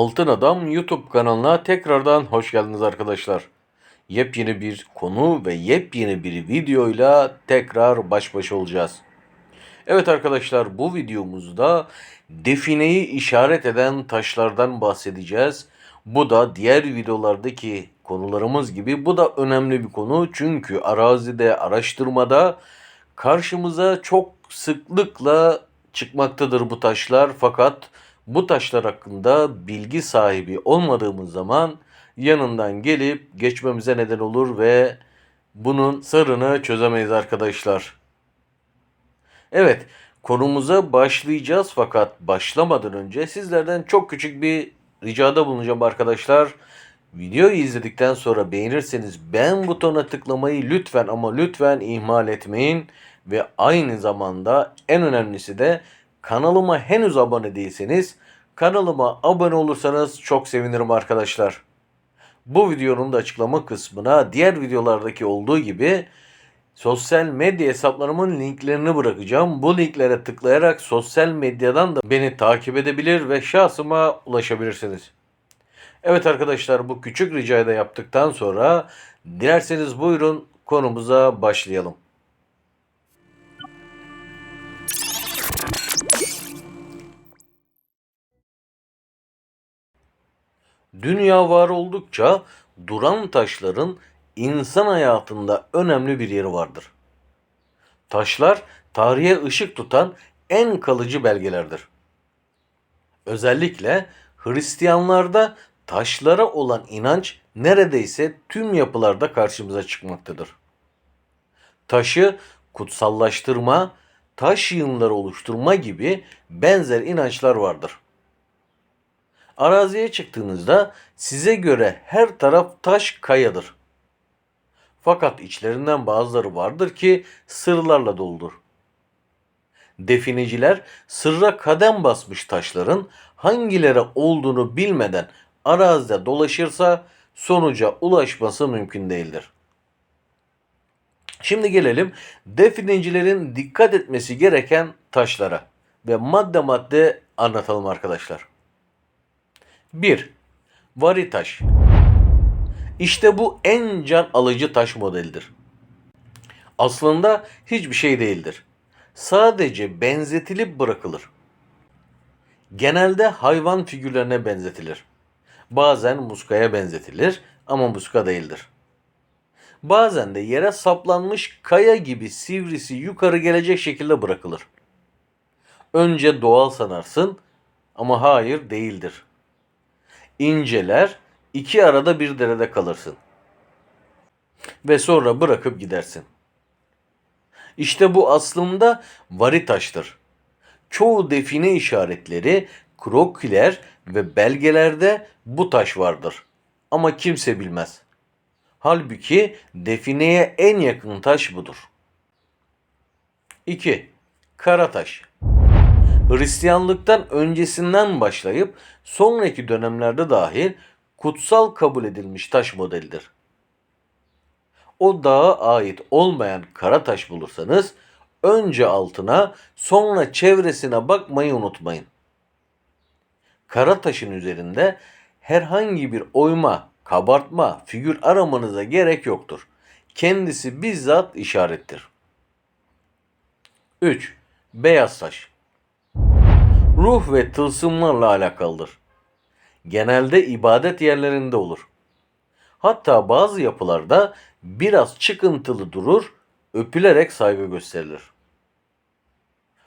Altın Adam YouTube kanalına tekrardan hoş geldiniz arkadaşlar. Yepyeni bir konu ve yepyeni bir videoyla tekrar baş başa olacağız. Evet arkadaşlar bu videomuzda defineyi işaret eden taşlardan bahsedeceğiz. Bu da diğer videolardaki konularımız gibi bu da önemli bir konu. Çünkü arazide, araştırmada karşımıza çok sıklıkla çıkmaktadır bu taşlar. Fakat bu taşlar hakkında bilgi sahibi olmadığımız zaman yanından gelip geçmemize neden olur ve bunun sırrını çözemeyiz arkadaşlar. Evet, konumuza başlayacağız fakat başlamadan önce sizlerden çok küçük bir ricada bulunacağım arkadaşlar. Videoyu izledikten sonra beğenirseniz beğen butonuna tıklamayı lütfen ama lütfen ihmal etmeyin. Ve aynı zamanda en önemlisi de kanalıma henüz abone değilseniz kanalıma abone olursanız çok sevinirim arkadaşlar. Bu videonun da açıklama kısmına diğer videolardaki olduğu gibi sosyal medya hesaplarımın linklerini bırakacağım. Bu linklere tıklayarak sosyal medyadan da beni takip edebilir ve şahsıma ulaşabilirsiniz. Evet arkadaşlar bu küçük ricayı da yaptıktan sonra dilerseniz buyurun konumuza başlayalım. Dünya var oldukça duran taşların insan hayatında önemli bir yeri vardır. Taşlar tarihe ışık tutan en kalıcı belgelerdir. Özellikle Hristiyanlarda taşlara olan inanç neredeyse tüm yapılarda karşımıza çıkmaktadır. Taşı kutsallaştırma, taş yığınları oluşturma gibi benzer inançlar vardır. Araziye çıktığınızda size göre her taraf taş kayadır. Fakat içlerinden bazıları vardır ki sırlarla doludur. Defineciler sırra kadem basmış taşların hangileri olduğunu bilmeden arazide dolaşırsa sonuca ulaşması mümkün değildir. Şimdi gelelim definecilerin dikkat etmesi gereken taşlara ve madde madde anlatalım arkadaşlar. 1. Varitaş. İşte bu en can alıcı taş modelidir. Aslında hiçbir şey değildir. Sadece benzetilip bırakılır. Genelde hayvan figürlerine benzetilir. Bazen muskaya benzetilir ama muska değildir. Bazen de yere saplanmış kaya gibi sivrisi yukarı gelecek şekilde bırakılır. Önce doğal sanarsın ama hayır değildir. İnceler, iki arada bir derede kalırsın. Ve sonra bırakıp gidersin. İşte bu aslında varitaştır. Çoğu define işaretleri, krokiler ve belgelerde bu taş vardır. Ama kimse bilmez. Halbuki defineye en yakın taş budur. 2. Karataş. Hristiyanlıktan öncesinden başlayıp sonraki dönemlerde dahil kutsal kabul edilmiş taş modelidir. O dağa ait olmayan kara taş bulursanız önce altına sonra çevresine bakmayı unutmayın. Kara taşın üzerinde herhangi bir oyma, kabartma, figür aramanıza gerek yoktur. Kendisi bizzat işarettir. 3. Beyaz taş ruh ve tılsımlarla alakalıdır. Genelde ibadet yerlerinde olur. Hatta bazı yapılarda biraz çıkıntılı durur, öpülerek saygı gösterilir.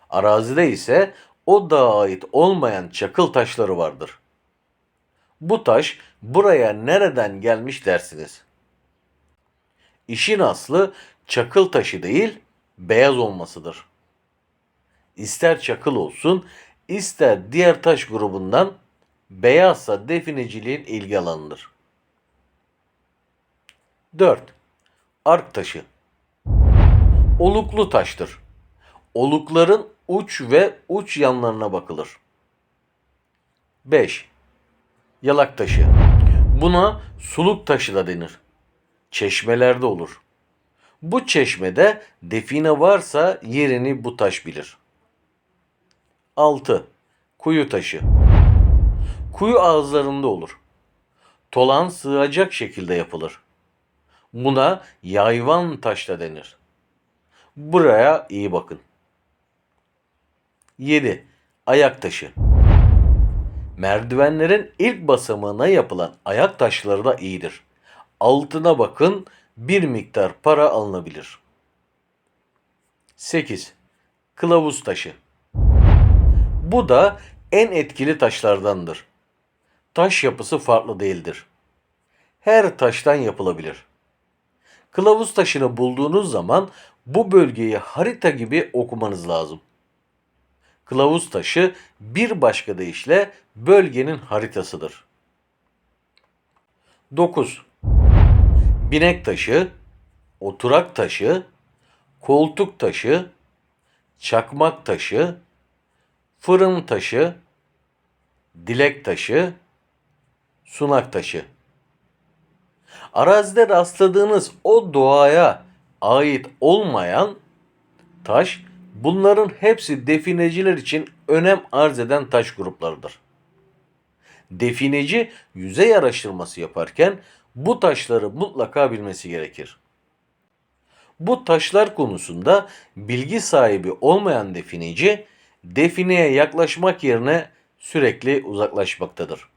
Arazide ise o dağa ait olmayan çakıl taşları vardır. Bu taş buraya nereden gelmiş dersiniz. İşin aslı çakıl taşı değil, beyaz olmasıdır. İster çakıl olsun, ister diğer taş grubundan beyazsa defineciliğin ilgi alanıdır. 4. Ark taşı Oluklu taştır. Olukların uç ve uç yanlarına bakılır. 5. Yalak taşı Buna suluk taşı da denir. Çeşmelerde olur. Bu çeşmede define varsa yerini bu taş bilir. 6. Kuyu taşı. kuyu ağızlarında olur. Tolan sığacak şekilde yapılır. Buna yayvan taş da denir. Buraya iyi bakın. 7. Ayak taşı. Merdivenlerin ilk basamağına yapılan ayak taşları da iyidir. Altına bakın bir miktar para alınabilir. 8. Kılavuz taşı. Bu da en etkili taşlardandır. Taş yapısı farklı değildir. Her taştan yapılabilir. Kılavuz taşını bulduğunuz zaman bu bölgeyi harita gibi okumanız lazım. Kılavuz taşı bir başka deyişle bölgenin haritasıdır. 9. Binek taşı, oturak taşı, koltuk taşı, çakmak taşı, fırın taşı, dilek taşı, sunak taşı. Arazide rastladığınız o doğaya ait olmayan taş bunların hepsi defineciler için önem arz eden taş gruplarıdır. Defineci yüzey araştırması yaparken bu taşları mutlaka bilmesi gerekir. Bu taşlar konusunda bilgi sahibi olmayan defineci defineye yaklaşmak yerine sürekli uzaklaşmaktadır.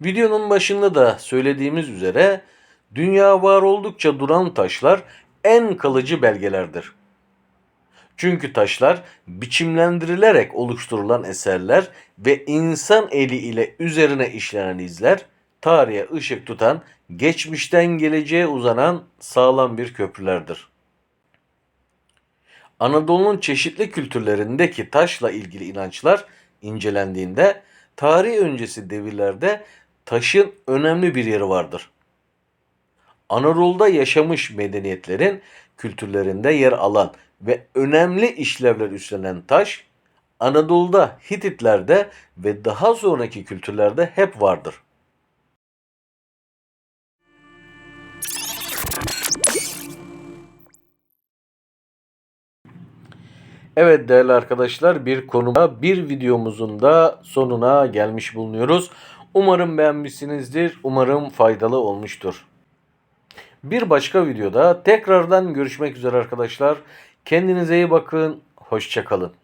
Videonun başında da söylediğimiz üzere dünya var oldukça duran taşlar en kalıcı belgelerdir. Çünkü taşlar biçimlendirilerek oluşturulan eserler ve insan eli ile üzerine işlenen izler tarihe ışık tutan, geçmişten geleceğe uzanan sağlam bir köprülerdir. Anadolu'nun çeşitli kültürlerindeki taşla ilgili inançlar incelendiğinde tarih öncesi devirlerde taşın önemli bir yeri vardır. Anadolu'da yaşamış medeniyetlerin kültürlerinde yer alan ve önemli işlevler üstlenen taş Anadolu'da Hititlerde ve daha sonraki kültürlerde hep vardır. Evet değerli arkadaşlar bir konuda bir videomuzun da sonuna gelmiş bulunuyoruz. Umarım beğenmişsinizdir. Umarım faydalı olmuştur. Bir başka videoda tekrardan görüşmek üzere arkadaşlar. Kendinize iyi bakın. Hoşçakalın.